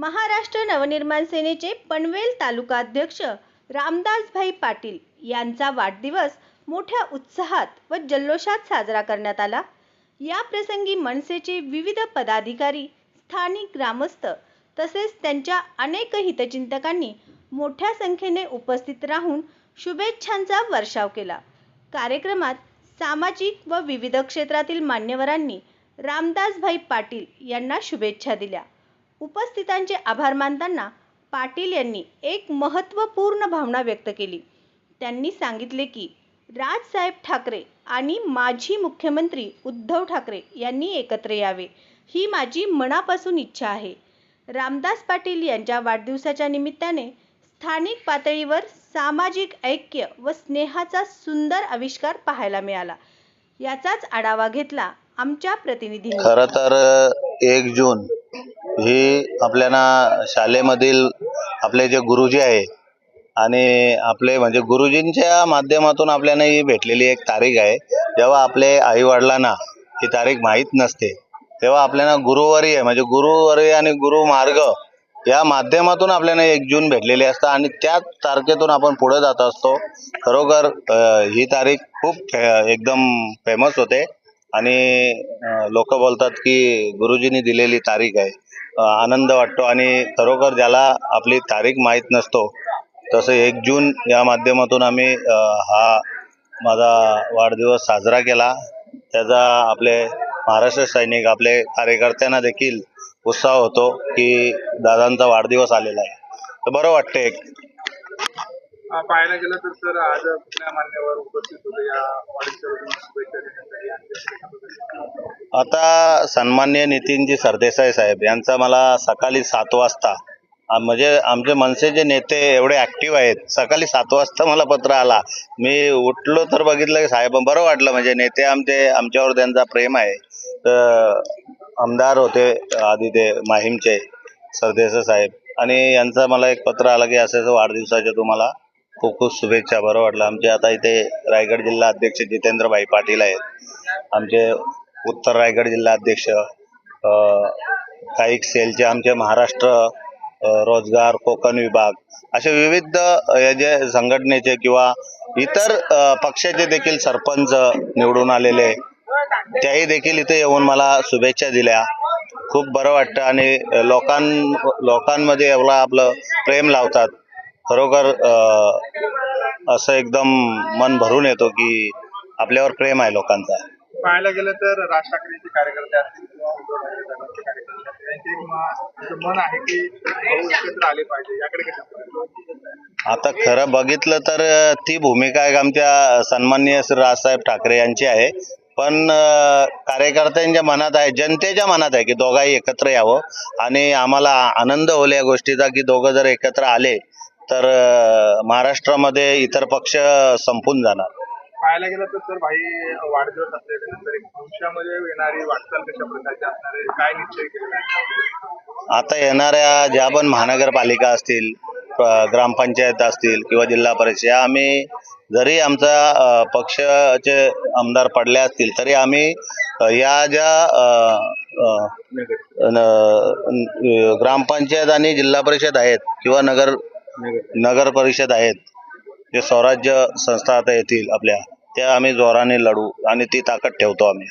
महाराष्ट्र नवनिर्माण सेनेचे पनवेल तालुकाध्यक्ष रामदासभाई पाटील यांचा वाढदिवस मोठ्या उत्साहात व जल्लोषात साजरा करण्यात आला. या प्रसंगी मनसेचे विविध पदाधिकारी स्थानिक ग्रामस्थ तसेच त्यांच्या अनेक हितचिंतकांनी मोठ्या संख्येने उपस्थित राहून शुभेच्छांचा वर्षाव केला. कार्यक्रमात सामाजिक व विविध क्षेत्रातील मान्यवरांनी रामदासभाई पाटील यांना शुभेच्छा दिल्या. उपस्थितांचे आभार मानताना पाटील यांनी एक महत्त्वपूर्ण भावना व्यक्त केली. त्यांनी सांगितले की राजसाहेब ठाकरे आणि माजी मुख्यमंत्री उद्धव ठाकरे यांनी एकत्र यावे ही माझी मनापासून इच्छा आहे. रामदास पाटील यांच्या वाढदिवसाच्या निमित्ताने स्थानिक पातळीवर सामाजिक ऐक्य व स्नेहाचा सुंदर आविष्कार पाहायला मिळाला. याचाच आढावा घेतला आमच्या प्रतिनिधींनी. खरं तर एक जून ही आपल्याला शाळेमधील आपले जे गुरुजी आहे आणि आपले म्हणजे गुरुजींच्या माध्यमातून आपल्याला ही भेटलेली एक तारीख आहे. जेव्हा आपले आईवडिलांना ही तारीख माहीत नसते तेव्हा आपल्याला गुरुवारी आहे म्हणजे गुरुवारी आणि गुरुमार्ग या माध्यमातून आपल्याला एक जून भेटलेली असतं आणि त्याच तारखेतून आपण पुढे जात असतो. खरोखर ही तारीख खूप फे- एकदम फेमस होते. आणि लोक बोलतात की गुरुजींनी दिलेली तारीख आहे. आनंद वाटतो आणि खरोखर ज्याला आपली तारीख माहीत नसतो तसं एक जून या माध्यमातून आम्ही हा माझा वाढदिवस साजरा केला. त्याचा आपले महाराष्ट्र सैनिक आपले कार्यकर्त्यांना देखील उत्साह होतो की दादांचा वाढदिवस आलेला आहे. तर बरं वाटतं एक. पाहायला गेलं तर सर आज कुठल्या मान्यवर उपस्थित होते या शुभेच्छा आता सन्मान्य नितीनजी सरदेसाई साहेब यांचा मला सकाळी सात वाजता म्हणजे आमचे मनसे जे नेते एवढे ऍक्टिव्ह आहेत सकाळी सात वाजता मला पत्र आला. मी उठलो तर बघितलं की साहेब बरं वाटलं म्हणजे नेते आमचे आमच्यावर त्यांचा प्रेम आहे. तर आमदार होते आधी ते माहीमचे सरदेसाई साहेब. आणि यांचा मला एक पत्र आला की असं असं वाढदिवसाच्या तुम्हाला खूप खूप शुभेच्छा बरं वाटलं. आमचे आता इथे रायगड जिल्हा अध्यक्ष जितेंद्रभाई पाटील आहेत. आमचे उत्तर रायगड जिल्हा अध्यक्ष काही सेलचे आमचे महाराष्ट्र रोजगार कोकण विभाग असे विविध हे या जे संघटनेचे किंवा इतर पक्षाचे देखील सरपंच निवडून आलेले त्याही देखील इथे येऊन मला शुभेच्छा दिल्या. खूप बरं वाटतं आणि लोकां लोकांमध्ये एवढा आपलं प्रेम लावतात. खरोखर असं एकदम मन भरून येतो की आपल्यावर प्रेम आहे लोकांचा. पाहायला गेलं तर राज ठाकरेंचे कार्यकर्ते असतील किंवा उद्धव ठाकरे साहेबांचे कार्यकर्ते असतील त्यांचे एक म- असं मन आहे की भाऊ एकत्र आले पाहिजे याकडे कसं पाहिजे? आता खरं बघितलं तर ती भूमिका एक आमच्या सन्माननीय श्री राजसाहेब ठाकरे यांची आहे. पण कार्यकर्त्यांच्या मनात आहे जनतेच्या मनात आहे की दोघाही एकत्र यावं. आणि आम्हाला आनंद होईल या गोष्टीचा की दोघं जर एकत्र आले तर महाराष्ट्रामध्ये इतर पक्ष संपून जाणार. पाहायला गेलं तर सर भाई वाढदिवस असल्यानंतर एक भविष्यामध्ये येणारी वाटचाल कशा प्रकारची असणार आहे? काय निश्चय केलेला आता येणाऱ्या ज्या पण महानगरपालिका असतील ग्रामपंचायत असतील किंवा जिल्हा परिषद या आम्ही जरी आमचा पक्षाचे आमदार पडले असतील तरी आम्ही या ज्या ग्रामपंचायत आणि जिल्हा परिषद आहेत किंवा नगर नगर परिषद आहेत. जे स्वराज्य संस्था आता येतील आपल्या त्या आम्ही जोराने लढू आणि ती ताकद ठेवतो आम्ही.